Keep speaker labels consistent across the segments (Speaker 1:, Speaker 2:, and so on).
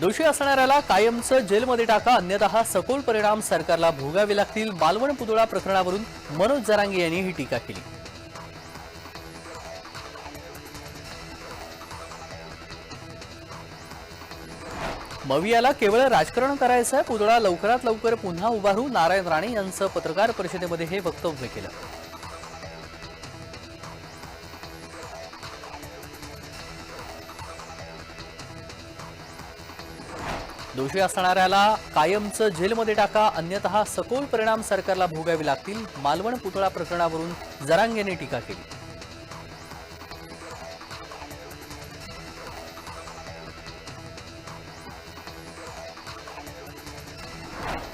Speaker 1: दोषी असणाऱ्याला कायमचं जेलमध्ये टाका अन्यथा सखोल परिणाम सरकारला भोगावे लागतील. बालवण पुतळा प्रकरणावरून मनोज जरांगे यांनी ही टीका केली. मवियाला केवळ राजकारण करायचं आहे पुतळा लवकरात लवकर पुन्हा उभारू. नारायण राणे यांचं पत्रकार परिषदेमध्ये हे वक्तव्य केलं. दोषी असणाऱ्याला कायमचं जेलमध्ये टाका अन्यतः सखोल परिणाम सरकारला भोगावे लागतील. मालवण पुतळा प्रकरणावरून जरांग यांनी टीका केली.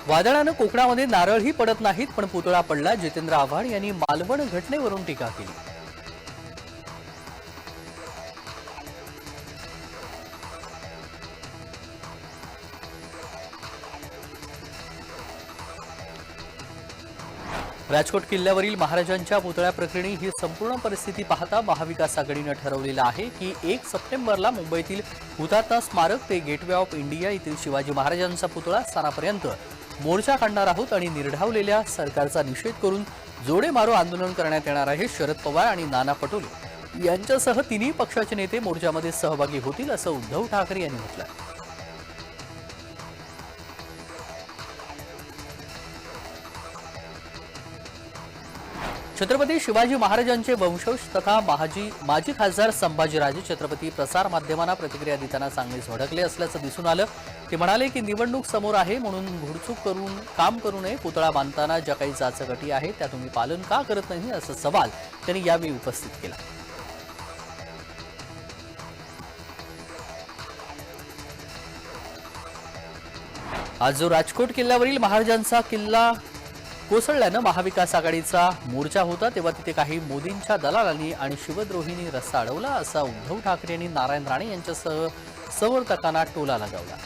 Speaker 1: वादळानं कोकणामध्ये नारळही पडत नाहीत पण पुतळा पडला. जितेंद्र आव्हाड यांनी मालवण घटनेवरून टीका केली. राजकोट किल्ल्यावरील महाराजांच्या पुतळ्या प्रकरणी ही संपूर्ण परिस्थिती पाहता महाविकास आघाडीनं ठरवलेलं आहे की एक सप्टेंबरला मुंबईतील हुतात्मा स्मारक ते गेटवे ऑफ इंडिया येथील शिवाजी महाराजांचा पुतळा स्थानापर्यंत मोर्चा काढणार आहोत आणि निर्ढावलेल्या सरकारचा निषेध करून जोडे मारो आंदोलन करण्यात येणार आहे शरद पवार आणि नाना पटोले. यांच्यासह तिन्ही पक्षाचे नेते मोर्चामध्ये सहभागी होतील असं उद्धव ठाकरे यांनी म्हटलं छत्रपती शिवाजी महाराजांचे वंशज तथा महाजी माजी खासदार संभाजीराजे छत्रपती प्रसार माध्यमांना प्रतिक्रिया देताना चांगले झडकले असल्याचं दिसून आलं. ते म्हणाले की निवडणूक समोर आहे म्हणून घुडचूक करून काम करू नये पुतळा बांधताना ज्या काही चाचगटी आहेत त्या तुम्ही पालन का करत नाही? असा सवाल त्यांनी यावेळी उपस्थित केला. आज जो राजकोट किल्ल्यावरील महाराजांचा किल्ला कोसळल्यानं महाविकास आघाडीचा मोर्चा होता तेव्हा तिथे काही मोदींच्या दलालांनी आणि शिवद्रोहींनी रस्ता अडवला असा उद्धव ठाकरे यांनी नारायण राणे यांच्यासह समर्थकांना टोला लगावला.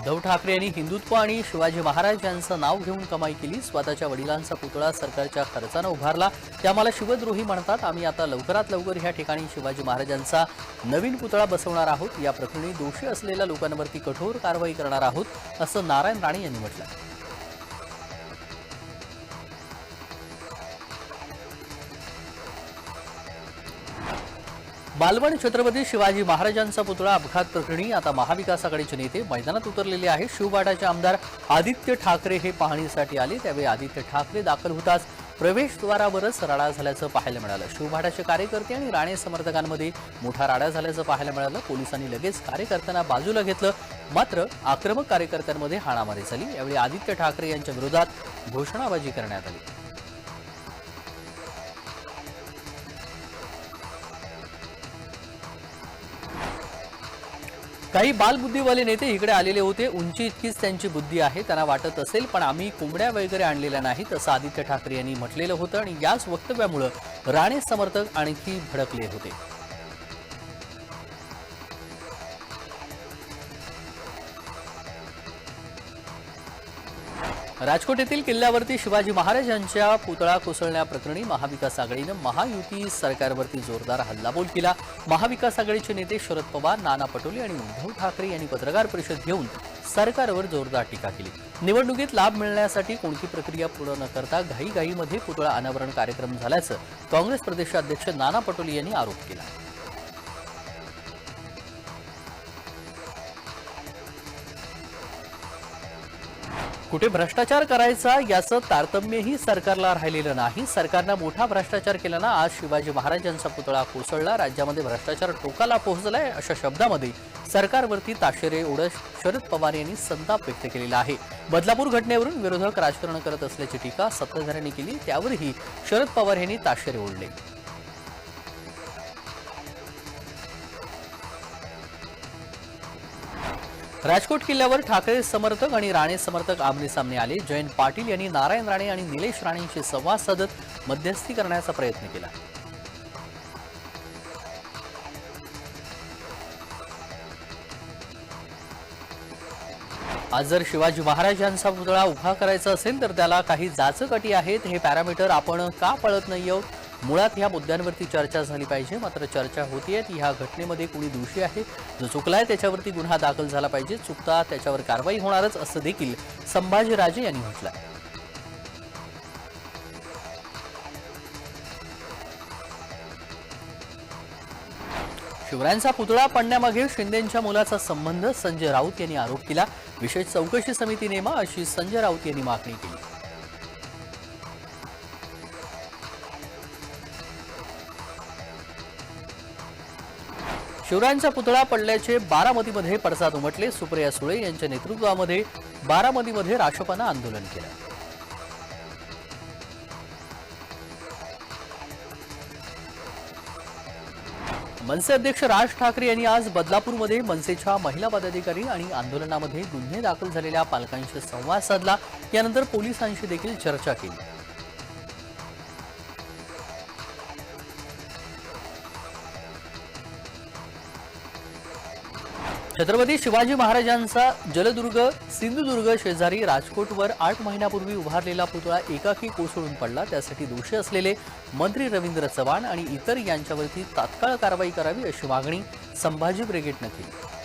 Speaker 1: उद्धव ठाकरे यांनी हिंदुत्व आणि शिवाजी महाराज यांचं नाव घेऊन कमाई केली. स्वतःच्या वडिलांचा पुतळा सरकारच्या खर्चानं उभारला. ते आम्हाला शिवद्रोही म्हणतात. आम्ही आता लवकरात लवकर ह्या ठिकाणी शिवाजी महाराजांचा नवीन पुतळा बसवणार आहोत. या प्रकरणी दोषी असलेल्या लोकांवरती कठोर कारवाई करणार आहोत असं नारायण राणे यांनी म्हटलं मालवण छत्रपती शिवाजी महाराजांचा पुतळा अपघात प्रकरणी आता महाविकास आघाडीचे नेते मैदानात उतरलेले आहे शिवबाटाचे आमदार आदित्य ठाकरे हे पाहणीसाठी आले. त्यावेळी आदित्य ठाकरे दाखल होताच प्रवेशद्वारावरच राडा झाल्याचं पाहायला मिळालं. शिवभाटाचे कार्यकर्ते आणि राणे समर्थकांमध्ये मोठा राडा झाल्याचं पाहायला मिळालं. पोलिसांनी लगेच कार्यकर्त्यांना बाजूला घेतलं. मात्र आक्रमक कार्यकर्त्यांमध्ये हाणामारी झाली. यावेळी आदित्य ठाकरे यांच्या विरोधात घोषणाबाजी करण्यात आली. काही बालबुद्धीवाले नेते इकडे आलेले होते. उंची इतकीच त्यांची बुद्धी आहे. त्यांना वाटत असेल पण आम्ही कोंबड्या वगैरे आणलेल्या नाहीत असं आदित्य ठाकरे यांनी म्हटलेलं होतं. आणि याच वक्तव्यामुळं राणे समर्थक आणखी भडकले होते. राजकोट येथील किल्ल्यावरती शिवाजी महाराज यांच्या पुतळा कोसळण्याप्रकरणी महाविकास आघाडीनं महायुती सरकारवरती जोरदार हल्लाबोल केला. महाविकास आघाडीचे नेते शरद पवार नाना पटोले आणि उद्धव ठाकरे यांनी पत्रकार परिषद घेऊन सरकारवर जोरदार टीका केली. निवडणुकीत लाभ मिळण्यासाठी कोणती प्रक्रिया पूर्ण न करता घाईघाईमध्ये पुतळा अनावरण कार्यक्रम झाल्याचं काँग्रेस प्रदेशाध्यक्ष नाना पटोले यांनी आरोप केला. कुठे भ्रष्टाचार करायचा याचं तारतम्यही सरकारला राहिलेलं नाही. सरकारनं मोठा भ्रष्टाचार केला ना आज शिवाजी महाराजांचा पुतळा कोसळला. राज्यामध्ये भ्रष्टाचार टोकाला पोहोचलाय अशा शब्दामध्ये सरकारवरती ताशेरे ओढत शरद पवार यांनी संताप व्यक्त केलेला आहे. बदलापूर घटनेवरून विरोधक राजकारण करत असल्याची टीका सत्ताधाऱ्यांनी केली त्यावरही शरद पवार यांनी ताशेरे ओढले. राजकोट किल्ल्यावर ठाकरे समर्थक आणि राणे समर्थक आमने सामने आले. जयंत पाटील यांनी नारायण राणे आणि निलेश राणेंशी संवाद साधत मध्यस्थी करण्याचा प्रयत्न केला. आज जर शिवाजी महाराज यांचा पुतळा उभा करायचा असेल तर त्याला काही जाचक अटी आहेत. हे पॅरामीटर आपण का पळत नाही आहोत मुळात ह्या मुद्द्यांवरती चर्चा झाली पाहिजे. मात्र चर्चा होतीये ती ह्या घटनेमध्ये कुणी दोषी आहे? जो चुकलाय त्याच्यावरती गुन्हा दाखल झाला पाहिजे. चुकता त्याच्यावर कारवाई होणारच असं देखील संभाजीराजे यांनी म्हटलंय. शिवरायांचा पुतळा पडण्यामागे शिंदेंच्या मुलाचा संबंध संजय राऊत यांनी आरोप केला. विशेष चौकशी समिती नेमा अशी संजय राऊत यांनी मागणी केली. शिवरायांचा पुतळा पडल्याचे बारामतीमध्ये पडसाद उमटले. सुप्रिया सुळे यांच्या नेतृत्वामध्ये बारामतीमध्ये राष्ट्रपानं आंदोलन केलं. मनसे अध्यक्ष राज ठाकरे यांनी आज बदलापूरमध्ये मनसेच्या महिला पदाधिकारी आणि आंदोलनामध्ये गुन्हे दाखल झालेल्या पालकांशी संवाद साधला. यानंतर पोलिसांशी देखील चर्चा केली. छत्रपती शिवाजी महाराजांचा जलदुर्ग सिंधुदुर्ग शेजारी राजकोटवर आठ महिन्यापूर्वी उभारलेला पुतळा एकाकी कोसळून पडला. त्यासाठी दोषी असलेले मंत्री रवींद्र चव्हाण आणि इतर यांच्यावरती तात्काळ कारवाई करावी अशी मागणी संभाजी ब्रिगेडनं केली.